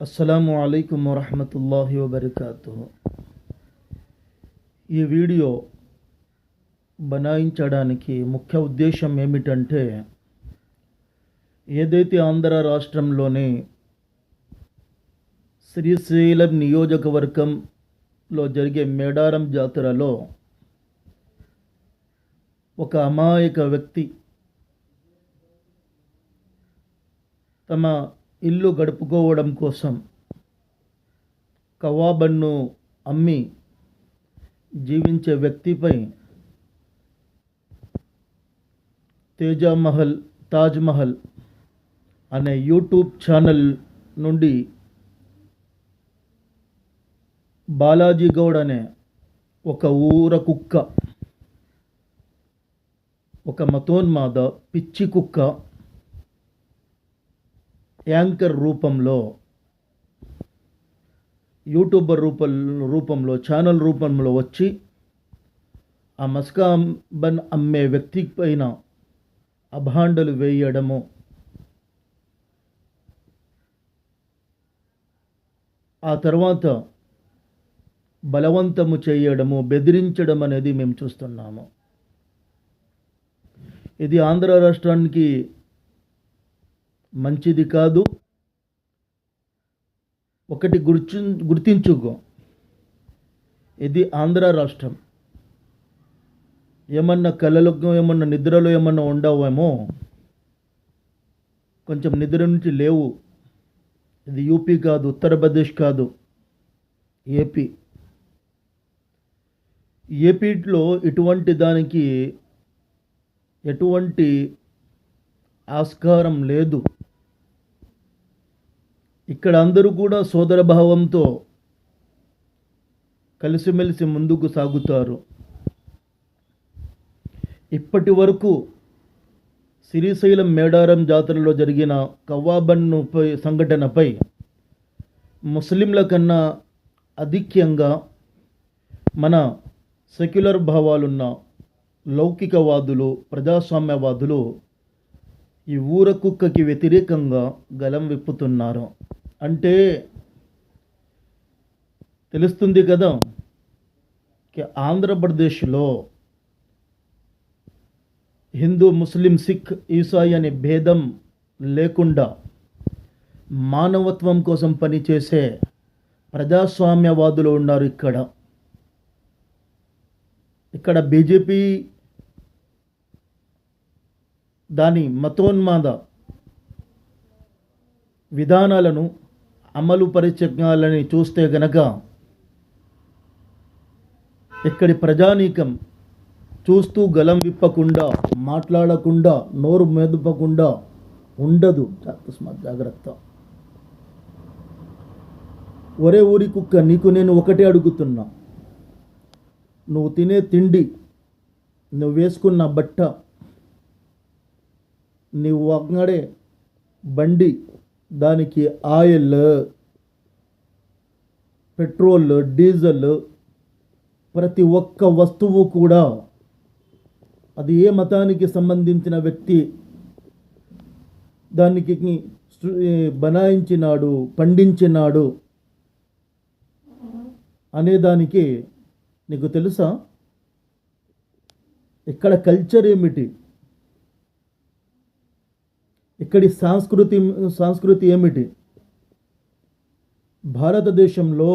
అస్సలాము అలైకుం వరహమతుల్లాహి వబర్కాతు ఈ వీడియో బనాయించడానికి ముఖ్య ఉద్దేశం ఏమిటంటే ఏదైతే ఆంధ్ర రాష్ట్రంలోని శ్రీశైలం నియోజకవర్గంలో జరిగే మేడారం జాతరలో ఒక అమాయక వ్యక్తి తమ ఇల్లు గడుపుకోవడం కోసం కవాబన్ను అమ్మి జీవించే వ్యక్తిపై తేజామహల్ తాజ్మహల్ అనే యూట్యూబ్ ఛానల్ నుండి బాలాజీ గౌడ్ అనే ఒక ఊర కుక్క ఒక మతోన్మాద పిచ్చి కుక్క యాంకర్ రూపంలో యూట్యూబర్ రూపం రూపంలో ఛానల్ రూపంలో వచ్చి ఆ మస్కా బన్ అమ్మే వ్యక్తి పైన అభాండలు వేయడము ఆ తర్వాత బలవంతము చేయడము బెదిరించడం అనేది మేము చూస్తున్నాము. ఇది ఆంధ్ర రాష్ట్రానికి మంచిది కాదు. ఒకటి గుర్చు గుర్తించుకో. ఇది ఆంధ్ర రాష్ట్రం. ఏమన్నా కళలో ఏమన్నా నిద్రలో ఏమన్నా ఉండవేమో? కొంచెం నిద్ర నుంచి లేవు. ఇది యూపీ కాదు ఉత్తరప్రదేశ్ కాదు ఏపీ. ఏపీలో ఇటువంటి దానికి ఎటువంటి ఆస్కారం లేదు. ఇక్కడ అందరూ కూడా సోదర భావంతో కలిసిమెలిసి ముందుకు సాగుతారు. ఇప్పటి వరకు శ్రీశైలం మేడారం జాతరలో జరిగిన కవ్వాబన్ను సంఘటనపై ముస్లింల కన్నా అధిక్యంగా మన సెక్యులర్ భావాలున్న లౌకికవాదులు ప్రజాస్వామ్యవాదులు ఈ ఊర కుక్కకి వ్యతిరేకంగా గలం విప్పుతున్నారు. అంటే తెలుస్తుంది కదా ఆంధ్రప్రదేశ్లో హిందూ ముస్లిం సిక్ ఈసాయి అనే భేదం లేకుండా మానవత్వం కోసం పనిచేసే ప్రజాస్వామ్యవాదులు ఉన్నారు ఇక్కడ. ఇక్కడ బీజేపీ దాని మతోన్మాద విధానాలను అమలు పరిచయాలని చూస్తే గనక ఇక్కడి ప్రజానీకం చూస్తూ గలం విప్పకుండా మాట్లాడకుండా నోరు మెదపకుండా ఉండదు. జాగ్రత్త ఒరే ఊరి కుక్క నీకు నేను ఒకటే అడుగుతున్నా. నువ్వు తినే తిండి నువ్వు వేసుకున్న బట్ట నీవు వాడే బండి దానికి ఆయిల్ పెట్రోల్ డీజిల్ ప్రతి ఒక్క వస్తువు కూడా అది ఏ మతానికి సంబంధించిన వ్యక్తి దానికి బనాయించినాడు పండించినాడు అనేదానికి నీకు తెలుసా? ఇక్కడ కల్చర్ ఏమిటి? ఇక్కడి సంస్కృతి సంస్కృతి ఏమిటి? భారతదేశంలో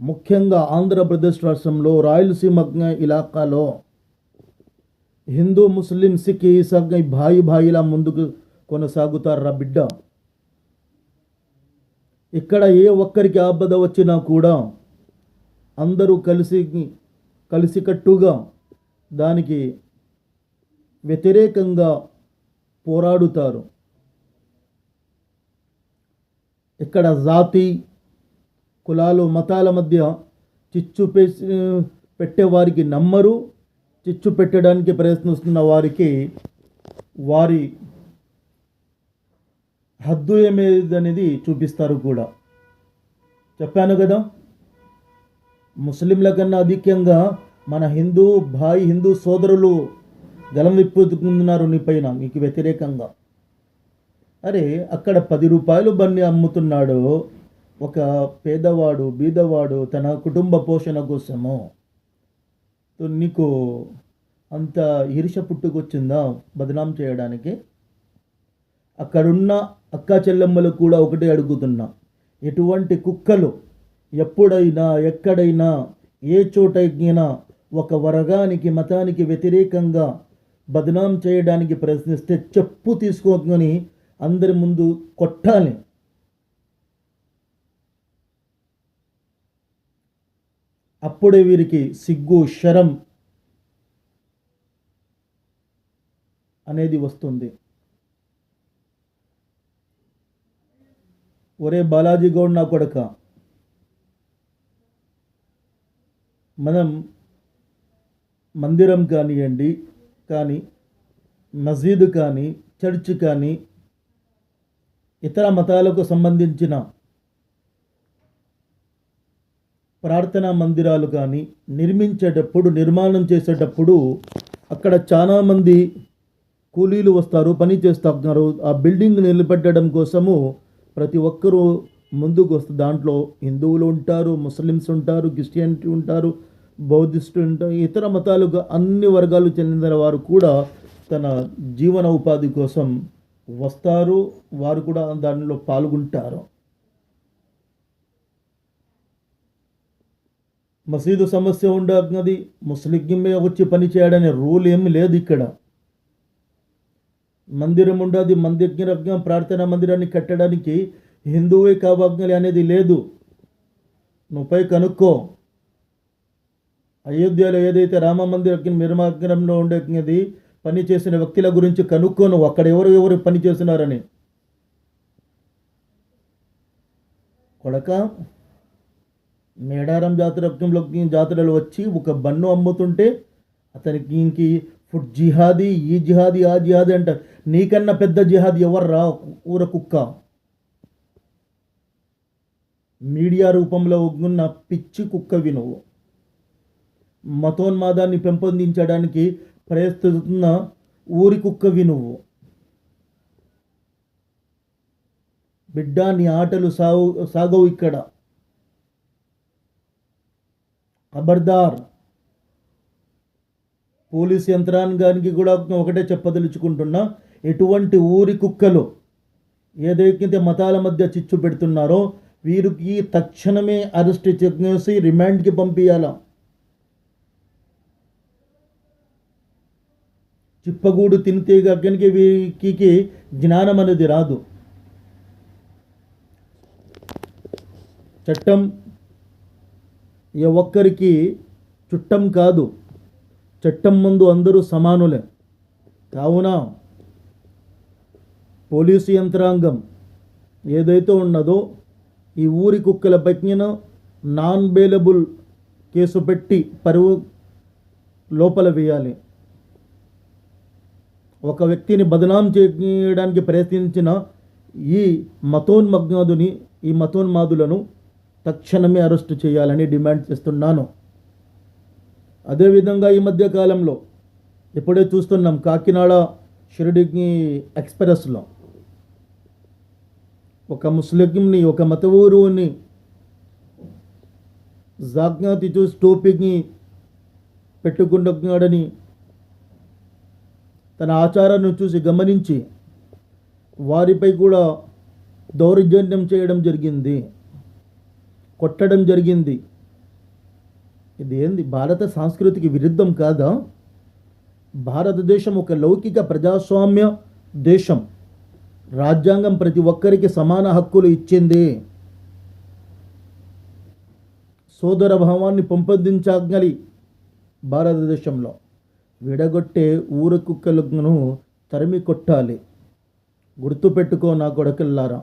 ముఖ్యంగా ఆంధ్రప్రదేశ్ రాష్ట్రంలో రాయలసీమ ఇలాకాలో హిందూ ముస్లిం సిక్ ఈసాయి భాయి భాయిలా ముందుకు కొనసాగుతారా బిడ్డ? ఇక్కడ ఏ ఒక్కరికి ఆపద వచ్చినా కూడా అందరూ కలిసి కలిసికట్టుగా దానికి వ్యతిరేకంగా పోరాడుతారు. ఇక్కడ జాతి కులాలు మతాల మధ్య చిచ్చు పెట్టే వారికి నమ్మరు చిచ్చు పెట్టడానికి ప్రయత్నిస్తున్న వారికి వారి హద్దు ఏమేదనేది చూపిస్తారు కూడా. చెప్పాను కదా ముస్లింల కన్నా అధికంగా మన హిందూ భాయి హిందూ సోదరులు గలం విప్పుతున్నారు నీ పైన నీకు వ్యతిరేకంగా. అరే అక్కడ పది రూపాయలు బన్ని అమ్ముతున్నాడు ఒక పేదవాడు బీదవాడు తన కుటుంబ పోషణ కోసము. నీకు అంత ఈర్ష పుట్టుకొచ్చిందా బదనాం చేయడానికి? అక్కడున్న అక్క చెల్లెమ్మలు కూడా ఒకటే అడుగుతున్నా. ఎటువంటి కుక్కలు ఎప్పుడైనా ఎక్కడైనా ఏ చోటైనా ఒక వర్గానికి మతానికి వ్యతిరేకంగా బదనాం చేయడానికి ప్రయత్నిస్తే చెప్పు తీసుకొని అందరి ముందు కొట్టాలి. అప్పుడే వీరికి సిగ్గు శరం అనేది వస్తుంది. ఒరే బాలాజీ గౌడ్ నా కొడక మనం మందిరం కానివ్వండి కానీ మసీదు కానీ చర్చ్ కానీ ఇతర మతాలకు సంబంధించిన ప్రార్థనా మందిరాలు కానీ నిర్మించేటప్పుడు నిర్మాణం చేసేటప్పుడు అక్కడ చాలామంది కూలీలు వస్తారు పని చేస్తున్నారు. ఆ బిల్డింగ్ నిలబెట్టడం కోసము ప్రతి ఒక్కరూ ముందుకు వస్తారు దాంట్లో హిందువులు ఉంటారు ముస్లిమ్స్ ఉంటారు క్రిస్టియన్టీ ఉంటారు బౌద్ధిస్టు ఇతర మతాలుగా అన్ని వర్గాలు చెందిన వారు కూడా తన జీవన ఉపాధి కోసం వస్తారు. వారు కూడా దానిలో పాల్గొంటారు. మసీదు సమస్య ఉండన్నది ముస్లింమే వచ్చి పని చేయడనే రూల్ ఏమి లేదు ఇక్కడ. మందిరం ఉండదు మందిరం ప్రార్థనా మందిరాన్ని కట్టడానికి హిందువే కావాలి అనేది లేదు. నువ్వు పై కనుక్కో. అయోధ్యలో ఏదైతే రామ మందిరం నిర్మాణంలో ఉండేది పని చేసిన వ్యక్తుల గురించి కనుక్కోను అక్కడ ఎవరు ఎవరు పని చేస్తున్నారని. కొడక మేడారం జాతర జాతరలు వచ్చి ఒక బన్ను అమ్ముతుంటే అతనికి ఇంక ఫుడ్ జిహాదీ ఈ జిహాదీ ఆ జిహాదీ అంట. నీకన్నా పెద్ద జిహాదీ ఎవర్రా? ఊర కుక్క. మీడియా రూపంలో ఉన్న పిచ్చి కుక్కవి నువ్వు మతోన్మాదాన్ని పెంపొందించడానికి ప్రయత్నిస్తున్న ఊరి కుక్కవి నువ్వు. బిడ్డ నీ ఆటలు సాగు సాగవు ఇక్కడ. ఖబర్దార్ పోలీస్ యంత్రాంగానికి కూడా ఒకటే చెప్పదలుచుకుంటున్నా ఎటువంటి ఊరి కుక్కలు ఏదైతే మతాల మధ్య చిచ్చు పెడుతున్నారో వీరికి తక్షణమే అరెస్ట్ చేసి రిమాండ్కి పంపించాలా చిప్పగూడు తినితే గగ్గనికి వీరికి జ్ఞానం అనేది రాదు. చట్టం ఏ ఒక్కరికి చుట్టం కాదు. చట్టం ముందు అందరూ సమానులే. కావున పోలీసు యంత్రాంగం ఏదైతే ఉన్నదో ఈ ఊరి కుక్కల ప్రజ్ఞను నాన్ బెయిలబుల్ కేసు పెట్టి పరువు లోపల వేయాలి. ఒక వ్యక్తిని బదనాం చేయడానికి ప్రయత్నించిన ఈ మతోన్మగ్నాదుని ఈ మతోన్మాదులను తక్షణమే అరెస్టు చేయాలని డిమాండ్ చేస్తున్నాను. అదేవిధంగా ఈ మధ్య కాలంలో ఇప్పుడే చూస్తున్నాం కాకినాడ షిరిడికి ఎక్స్ప్రెస్లో. ఒక ముస్లింని ఒక మత ఊరుని జాజ్ఞాతి చూసి టోపీకి పెట్టుకుంటున్నాడని తన ఆచారాన్ని చూసి గమనించి వారిపై కూడా దౌర్జన్యం చేయడం జరిగింది కొట్టడం జరిగింది. ఇది ఏంది? భారత సంస్కృతికి విరుద్ధం కాదా? భారతదేశం ఒక లౌకిక ప్రజాస్వామ్య దేశం. రాజ్యాంగం ప్రతి ఒక్కరికి సమాన హక్కులు ఇచ్చింది. సోదర భావాన్ని పెంపొందించగలి భారతదేశంలో. విడగొట్టే ఊర కుక్కలను తరిమి కొట్టాలి. గుర్తుపెట్టుకో నా కొడకల్లారా.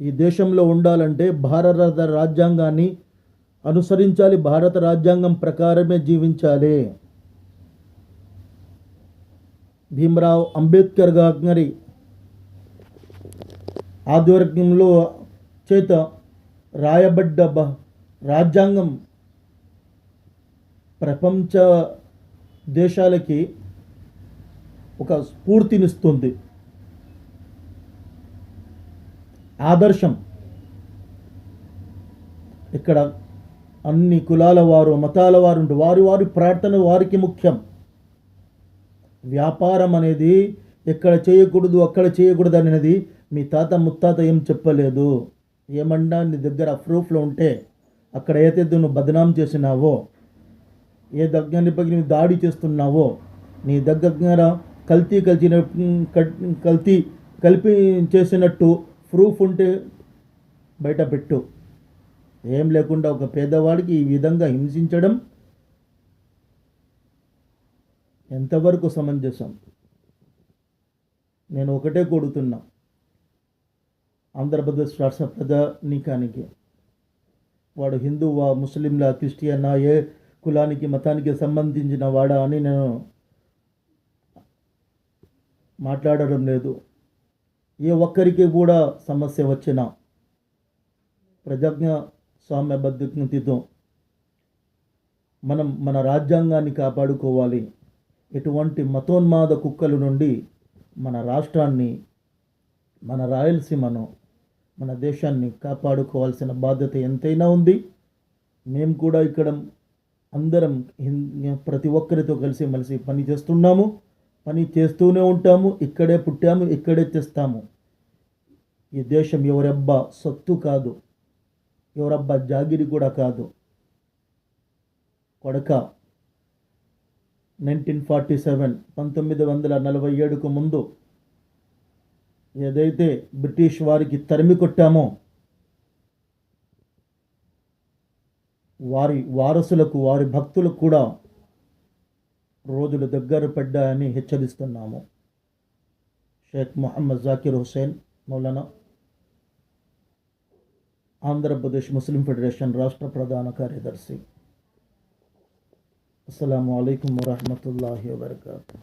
ఈ దేశంలో ఉండాలంటే భారత రాజ్యాంగాన్ని అనుసరించాలి. భారత రాజ్యాంగం ప్రకారమే జీవించాలి. భీమరావు అంబేద్కర్ గారి ఆధ్వర్యంలో చేత రాయబడ్డ రాజ్యాంగం ప్రపంచ దేశాలకి ఒక స్ఫూర్తినిస్తుంది. ఆదర్శం. ఇక్కడ అన్ని కులాల వారు మతాల వారు ఉంటే వారి వారి ప్రార్థన వారికి ముఖ్యం. వ్యాపారం అనేది ఎక్కడ చేయకూడదు అక్కడ చేయకూడదు అనేది మీ తాత ముత్తాత ఏం చెప్పలేదు. ఏమన్నా నీ దగ్గర ప్రూఫ్లో ఉంటే అక్కడ ఏదైతే నువ్వు బదనాం చేసినావో? ఏ దగ్గర పగిలి దాడి చేస్తున్నావో నీ దగ్గర కల్తీ కలిసిన కల్తీ కలిపి చేసినట్టు ప్రూఫ్ ఉంటే బయట పెట్టు. ఏం లేకుండా ఒక పేదవాడికి ఈ విధంగా హింసించడం ఎంతవరకు సమంజసం? నేను ఒకటే కొడుతున్నా ఆంధ్రప్రదేశ్ రాష్ట్ర ప్రజానీకానికి. వాడు హిందువా ముస్లింలా క్రిస్టియనా ఏ కులానికి మతానికి సంబంధించిన వాడా అని నేను మాట్లాడడం లేదు. ఏ ఒక్కరికి కూడా సమస్య వచ్చినా ప్రజాజ్ఞ స్వామ్య పద్ధతితో మనం మన రాజ్యాంగాన్ని కాపాడుకోవాలి. ఎటువంటి మతోన్మాద కుక్కల నుండి మన రాష్ట్రాన్ని మన రాయలసీమను మన దేశాన్ని కాపాడుకోవాల్సిన బాధ్యత ఎంతైనా ఉంది. మేము కూడా ఇక్కడ అందరం హిం- ప్రతి ఒక్కరితో కలిసి మలిసి పని చేస్తున్నాము పని చేస్తూనే ఉంటాము ఇక్కడే పుట్టాము ఇక్కడే తెస్తాము. ఈ దేశం ఎవరబ్బా సొత్తు కాదు ఎవరబ్బా జాగిరి కూడా కాదు. కొడక నైన్టీన్ ఫార్టీ సెవెన్ పంతొమ్మిది వందల నలభై ఏడుకు ముందు ఏదైతే బ్రిటిష్ వారికి తరిమి కొట్టామో వారి వారసులకు వారి భక్తులకు కూడా రోజులు దగ్గర పడ్డాయని హెచ్చరిస్తున్నాము. షేక్ మొహమ్మద్ జాకిర్ హుసేన్ మౌలానా ఆంధ్రప్రదేశ్ ముస్లిం ఫెడరేషన్ రాష్ట్ర ప్రధాన కార్యదర్శి. అస్సలం అయికం వరహమూల వబర్కాతు.